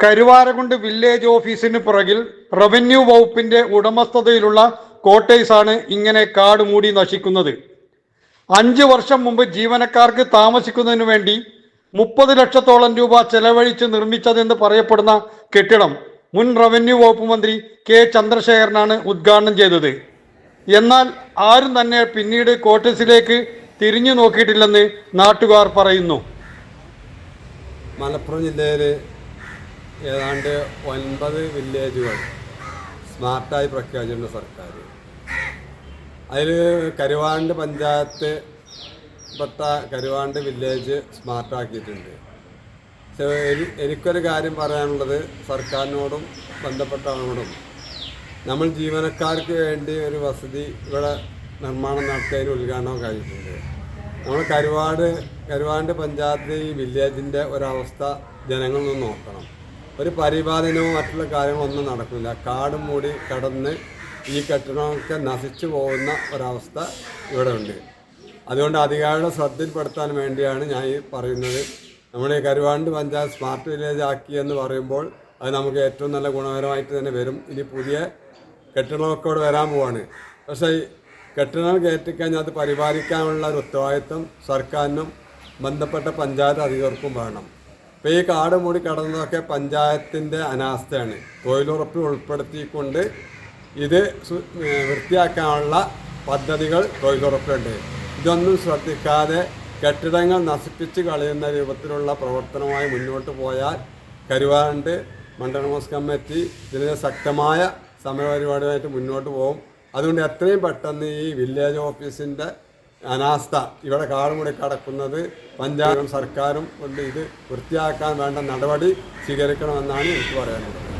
Karuvarakundu village ഓഫീസിന് പുറകിൽ revenue വകുപ്പിന്റെ ഉടമസ്ഥതയിലുള്ള കോട്ടേഴ്സാണ് ഇങ്ങനെ കാട് മൂടി നശിക്കുന്നത്. അഞ്ച് വർഷം മുമ്പ് ജീവനക്കാർക്ക് താമസിക്കുന്നതിന് വേണ്ടി മുപ്പത് ലക്ഷത്തോളം രൂപ ചെലവഴിച്ച് നിർമ്മിച്ചതെന്ന് പറയപ്പെടുന്ന കെട്ടിടം മുൻ റവന്യൂ വകുപ്പ് മന്ത്രി കെ ചന്ദ്രശേഖരനാണ് ഉദ്ഘാടനം ചെയ്തത്. എന്നാൽ ആരും തന്നെ പിന്നീട് കോട്ടേഴ്സിലേക്ക് തിരിഞ്ഞു നോക്കിയിട്ടില്ലെന്ന് നാട്ടുകാർ പറയുന്നു. മലപ്പുറം ജില്ലയിൽ ഏതാണ്ട് ഒൻപത് വില്ലേജുകൾ സ്മാർട്ടായി പ്രഖ്യാപിച്ചിട്ടുണ്ട് സർക്കാർ. അതിൽ കരുവാണ്ട് പഞ്ചായത്ത് പെട്ട കരുവാണ്ട് വില്ലേജ് സ്മാർട്ടാക്കിയിട്ടുണ്ട്. എനിക്കൊരു കാര്യം പറയാനുള്ളത് സർക്കാരിനോടും ബന്ധപ്പെട്ട ആളോടും നമ്മൾ ജീവനക്കാർക്ക് വേണ്ടി ഒരു വസതി ഇവിടെ നിർമ്മാണം നടത്തിയതിന് ഉദ്ഘാടനം കഴിഞ്ഞിട്ടുണ്ട്. നമ്മൾ കരുവാട് കരുവാണ്ട് പഞ്ചായത്ത് ഈ വില്ലേജിന്റെ ഒരവസ്ഥ ജനങ്ങളിൽ നിന്ന് നോക്കണം. ഒരു പരിപാലനവും മറ്റുള്ള കാര്യങ്ങളൊന്നും നടക്കില്ല. കാടും മൂടി കടന്ന് ഈ കെട്ടിടമൊക്കെ നശിച്ചു പോകുന്ന ഒരവസ്ഥ ഇവിടെ ഉണ്ട് അതുകൊണ്ട് അധികാരികളുടെ ശ്രദ്ധയിൽപ്പെടുത്താൻ വേണ്ടിയാണ് ഞാൻ ഈ പറയുന്നത്. നമ്മൾ ഈ കരുവാണ്ട് പഞ്ചായത്ത് സ്മാർട്ട് വില്ലേജ് ആക്കി എന്ന് പറയുമ്പോൾ അത് നമുക്ക് ഏറ്റവും നല്ല ഗുണകരമായിട്ട് തന്നെ വരും. ഇനി പുതിയ കെട്ടിടമൊക്കെ ഇവിടെ വരാൻ പോവാണ്. പക്ഷേ ഈ കെട്ടിടങ്ങൾ കയറ്റിക്കഴിഞ്ഞാൽ അത് പരിപാലിക്കാനുള്ള ഒരു ഉത്തരവാദിത്വം സർക്കാരിനും ബന്ധപ്പെട്ട പഞ്ചായത്ത് അധികൃതർക്കും വേണം. ഇപ്പോൾ ഈ കാട് മൂടി കടന്നതൊക്കെ പഞ്ചായത്തിന്റെ അനാസ്ഥയാണ്. തൊഴിലുറപ്പ് ഉൾപ്പെടുത്തിക്കൊണ്ട് ഇത് വൃത്തിയാക്കാനുള്ള പദ്ധതികൾ തൊഴിലുറപ്പുണ്ട്. ഇതൊന്നും ശ്രദ്ധിക്കാതെ കെട്ടിടങ്ങൾ നശിപ്പിച്ച് കളയുന്ന രൂപത്തിലുള്ള പ്രവർത്തനവുമായി മുന്നോട്ട് പോയാൽ കരുവാണ്ട് മണ്ഡലമോസ് കമ്മിറ്റി ഇതിനെ ശക്തമായ സമരപരിപാടിയായിട്ട് മുന്നോട്ട് പോകും. അതുകൊണ്ട് എത്രയും പെട്ടെന്ന് ഈ വില്ലേജ് ഓഫീസിന്റെ അനാസ്ഥ. ഇവിടെ കാടുകൂടി കടക്കുന്നത് പഞ്ചായത്തും സർക്കാരും കൊണ്ട് ഇത് വൃത്തിയാക്കാൻ വേണ്ട നടപടി സ്വീകരിക്കണമെന്നാണ് എനിക്ക് പറയാനുള്ളത്.